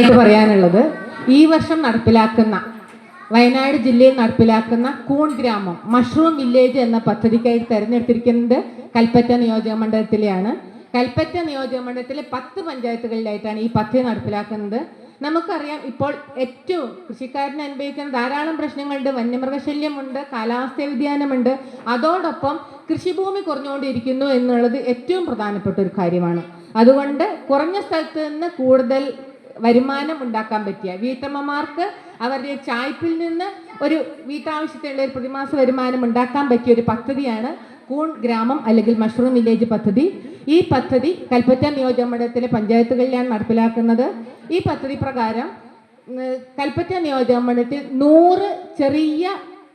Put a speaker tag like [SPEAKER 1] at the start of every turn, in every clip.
[SPEAKER 1] ആയിട്ട് പറയാനുള്ളത് ഈ വർഷം നടപ്പിലാക്കുന്ന വയനാട് ജില്ലയിൽ നടപ്പിലാക്കുന്ന കൂൺ ഗ്രാമം മഷ്റൂം വില്ലേജ് എന്ന പദ്ധതിക്കായി തെരഞ്ഞെടുത്തിരിക്കുന്നത് കൽപ്പറ്റ നിയോജക മണ്ഡലത്തിലെയാണ്. കൽപ്പറ്റ നിയോജക മണ്ഡലത്തിലെ പത്ത് പഞ്ചായത്തുകളിലായിട്ടാണ് ഈ പദ്ധതി നടപ്പിലാക്കുന്നത്. നമുക്കറിയാം ഇപ്പോൾ ഏറ്റവും കൃഷിക്കാരൻ അനുഭവിക്കുന്ന ധാരാളം പ്രശ്നങ്ങളുണ്ട്. വന്യമൃഗശല്യമുണ്ട് കാലാവസ്ഥ വ്യതിയാനമുണ്ട്. അതോടൊപ്പം കൃഷിഭൂമി കുറഞ്ഞുകൊണ്ടിരിക്കുന്നു എന്നുള്ളത് ഏറ്റവും പ്രധാനപ്പെട്ട ഒരു കാര്യമാണ്. അതുകൊണ്ട് കുറഞ്ഞ സ്ഥലത്ത് നിന്ന് കൂടുതൽ വരുമാനം ഉണ്ടാക്കാൻ പറ്റിയ. വീട്ടമ്മമാർക്ക് അവരുടെ ചായ്പിൽ നിന്ന് ഒരു വീട്ടാവശ്യത്തിനുള്ള ഒരു പ്രതിമാസ വരുമാനം ഉണ്ടാക്കാൻ പറ്റിയ ഒരു പദ്ധതിയാണ് കൂൺ ഗ്രാമം അല്ലെങ്കിൽ മഷ്റൂം വില്ലേജ് പദ്ധതി. ഈ പദ്ധതി കൽപ്പറ്റ നിയോജക മണ്ഡലത്തിലെ പഞ്ചായത്തുകളിലാണ് നടപ്പിലാക്കുന്നത്. ഈ പദ്ധതി പ്രകാരം കൽപ്പറ്റ നിയോജക മണ്ഡലത്തിൽ നൂറ് ചെറിയ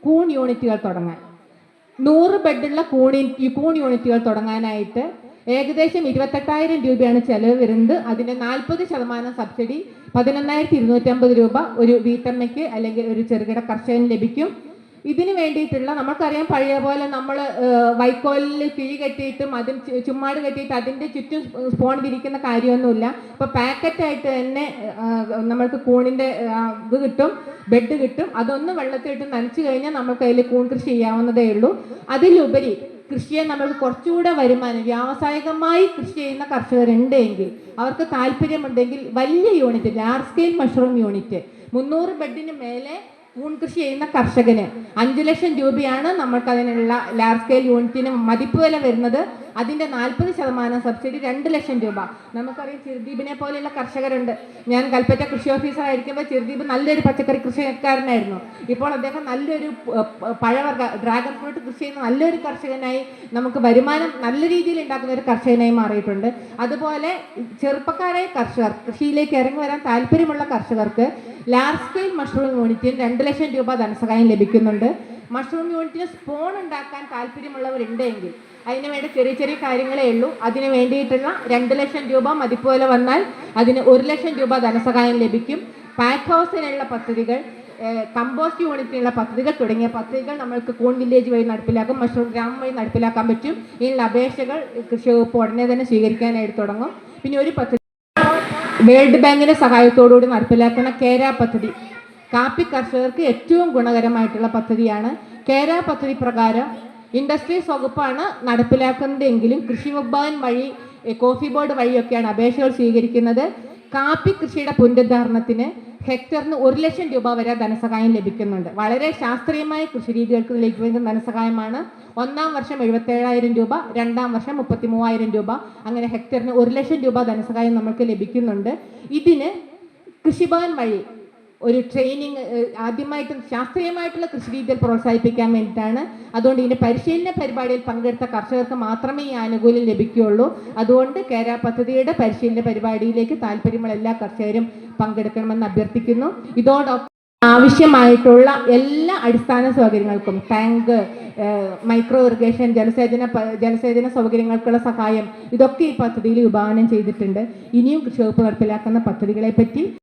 [SPEAKER 1] കൂൺ യൂണിറ്റുകൾ തുടങ്ങാൻ. നൂറ് ബെഡുള്ള കൂണി കൂൺ യൂണിറ്റുകൾ തുടങ്ങാനായിട്ട് ഏകദേശം ഇരുപത്തെട്ടായിരം രൂപയാണ് ചെലവ് വരുന്നത്. അതിന്റെ നാൽപ്പത് ശതമാനം സബ്സിഡി പതിനൊന്നായിരത്തി ഇരുന്നൂറ്റമ്പത് രൂപ ഒരു വീട്ടമ്മയ്ക്ക് അല്ലെങ്കിൽ ഒരു ചെറുകിട കർഷകന് ലഭിക്കും. ഇതിന് വേണ്ടിയിട്ടുള്ള നമുക്കറിയാം പഴയ പോലെ നമ്മൾ വൈക്കോലിൽ കിഴി കെട്ടിയിട്ടും അതും ചുമ്മാട് കെട്ടിയിട്ട് അതിന്റെ ചുറ്റും സ്പോൺ വിരിക്കുന്ന കാര്യമൊന്നുമില്ല. ഇപ്പോൾ പാക്കറ്റായിട്ട് തന്നെ നമ്മൾക്ക് കൂണിന്റെ ഇത് കിട്ടും ബെഡ് കിട്ടും. അതൊന്ന് വെള്ളത്തിലിട്ട് നനച്ചു കഴിഞ്ഞാൽ നമുക്ക് അതിൽ കൂൺ കൃഷി ചെയ്യാവുന്നതേ ഉള്ളൂ. അതിലുപരി കൃഷിയെ നമ്മൾക്ക് കുറച്ചുകൂടെ വരുമാനം വ്യാവസായികമായി കൃഷി ചെയ്യുന്ന കർഷകരുണ്ട് എങ്കിൽ അവർക്ക് താല്പര്യമുണ്ടെങ്കിൽ വലിയ unit large scale mushroom unit മുന്നൂറ് ബെഡിന് മേലെ ഊൺ കൃഷി ചെയ്യുന്ന കർഷകന് അഞ്ച് ലക്ഷം രൂപയാണ് നമ്മൾക്ക് അതിനുള്ള ലാർജ് സ്കെയിൽ യൂണിറ്റിന് മതിപ്പ് വില വരുന്നത്. അതിന്റെ നാൽപ്പത് ശതമാനം സബ്സിഡി രണ്ട് ലക്ഷം രൂപ. നമുക്കറിയാം ചിർദീപിനെ പോലെയുള്ള കർഷകരുണ്ട്. ഞാൻ കൽപ്പറ്റ കൃഷി ഓഫീസറായിരിക്കുമ്പോൾ ചിർദീപ് നല്ലൊരു പച്ചക്കറി കൃഷിക്കാരനായിരുന്നു. ഇപ്പോൾ അദ്ദേഹം നല്ലൊരു പഴവർഗ ഡ്രാഗൺ ഫ്രൂട്ട് കൃഷി ചെയ്യുന്ന നല്ലൊരു കർഷകനായി നമുക്ക് വരുമാനം നല്ല രീതിയിൽ ഉണ്ടാക്കുന്ന ഒരു കർഷകനായി മാറിയിട്ടുണ്ട്. അതുപോലെ ചെറുപ്പക്കാരായ കർഷകർ കൃഷിയിലേക്ക് ഇറങ്ങി വരാൻ താല്പര്യമുള്ള കർഷകർക്ക് ലാർജ് സ്കെയിൽ മഷ്റൂം യൂണിറ്റിൽ രണ്ട് ലക്ഷം രൂപ ധനസഹായം ലഭിക്കുന്നുണ്ട്. മഷ്റൂം യൂണിറ്റിന് സ്പോൺ ഉണ്ടാക്കാൻ താല്പര്യമുള്ളവരുണ്ടെങ്കിൽ അതിന് വേണ്ട ചെറിയ ചെറിയ കാര്യങ്ങളേ ഉള്ളൂ. അതിന് വേണ്ടിയിട്ടുള്ള രണ്ട് ലക്ഷം രൂപ മതിപ്പ് വില വന്നാൽ അതിന് ഒരു ലക്ഷം രൂപ ധനസഹായം ലഭിക്കും. പാക്ക് ഹൗസിനുള്ള പദ്ധതികൾ കമ്പോസ്റ്റ് യൂണിറ്റിനുള്ള പദ്ധതികൾ തുടങ്ങിയ പദ്ധതികൾ നമ്മൾക്ക് കൂൺ വില്ലേജ് വഴി നടപ്പിലാക്കും മഷ്റൂം ഗ്രാമം വഴി നടപ്പിലാക്കാൻ പറ്റും. ഇതിനുള്ള അപേക്ഷകൾ കൃഷി വകുപ്പ് ഉടനെ തന്നെ സ്വീകരിക്കാനായിട്ട് തുടങ്ങും. പിന്നെ ഒരു പദ്ധതി വേൾഡ് ബാങ്കിന്റെ സഹായത്തോടുകൂടി നടപ്പിലാക്കുന്ന കേര പദ്ധതി. കാപ്പി കർഷകർക്ക് ഏറ്റവും ഗുണകരമായിട്ടുള്ള പദ്ധതിയാണ്. കേര പദ്ധതി പ്രകാരം ഇൻഡസ്ട്രീസ് വകുപ്പാണ് നടപ്പിലാക്കുന്നതെങ്കിലും കൃഷി വിഭാഗൻ വഴി കോഫി ബോർഡ് വഴിയൊക്കെയാണ് അപേക്ഷകൾ സ്വീകരിക്കുന്നത്. കാപ്പി കൃഷിയുടെ പുനരുദ്ധാരണത്തിന് ഹെക്ടറിന് ഒരു ലക്ഷം രൂപ വരെ ധനസഹായം ലഭിക്കുന്നുണ്ട്. വളരെ ശാസ്ത്രീയമായ കൃഷി രീതികൾക്ക് ലഭിക്കുന്ന ധനസഹായമാണ്. ഒന്നാം വർഷം എഴുപത്തേഴായിരം രൂപ രണ്ടാം വർഷം മുപ്പത്തി മൂവായിരം രൂപ അങ്ങനെ ഹെക്ടറിന് ഒരു ലക്ഷം രൂപ ധനസഹായം നമുക്ക് ലഭിക്കുന്നുണ്ട്. ഇതിന് കൃഷിഭവൻ വഴി ഒരു ട്രെയിനിങ് ആദ്യമായിട്ട് ശാസ്ത്രീയമായിട്ടുള്ള കൃഷി രീതികൾ പ്രോത്സാഹിപ്പിക്കാൻ വേണ്ടിയിട്ടാണ്. അതുകൊണ്ട് ഇതിന്റെ പരിശീലന പരിപാടിയിൽ പങ്കെടുത്ത കർഷകർക്ക് മാത്രമേ ഈ ആനുകൂല്യം ലഭിക്കുകയുള്ളൂ. അതുകൊണ്ട് കേര പദ്ധതിയുടെ പരിശീലന പരിപാടിയിലേക്ക് താല്പര്യമുള്ള എല്ലാ കർഷകരും പങ്കെടുക്കണമെന്ന് അഭ്യർത്ഥിക്കുന്നു. ഇതോടൊപ്പം ആവശ്യമായിട്ടുള്ള എല്ലാ അടിസ്ഥാന സൗകര്യങ്ങൾക്കും ടാങ്ക് മൈക്രോ ഇറിഗേഷൻ ജലസേചന ജലസേചന സൗകര്യങ്ങൾക്കുള്ള സഹായം ഇതൊക്കെ ഈ പദ്ധതിയിൽ വിഭാവനം ചെയ്തിട്ടുണ്ട്. ഇനിയും കൃഷി വകുപ്പ് നടപ്പിലാക്കുന്ന പദ്ധതികളെ പറ്റി